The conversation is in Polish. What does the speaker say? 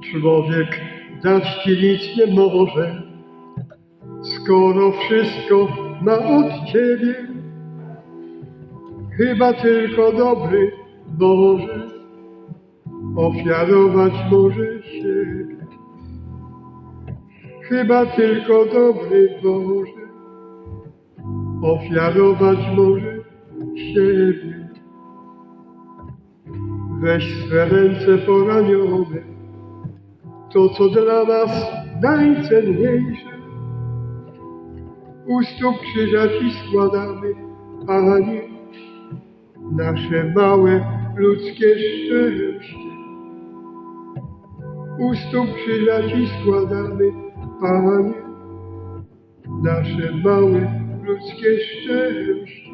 Człowiek dać ci nic nie może, skoro wszystko ma od ciebie. Chyba tylko dobry Boże ofiarować może siebie. Chyba tylko dobry Boże ofiarować może siebie. Weź swe ręce poranione, to co dla nas najcenniejsze. U stóp krzyża Ci składamy, Panie, nasze małe ludzkie szczęście. U stóp krzyża Ci składamy, Panie, nasze małe ludzkie szczęście.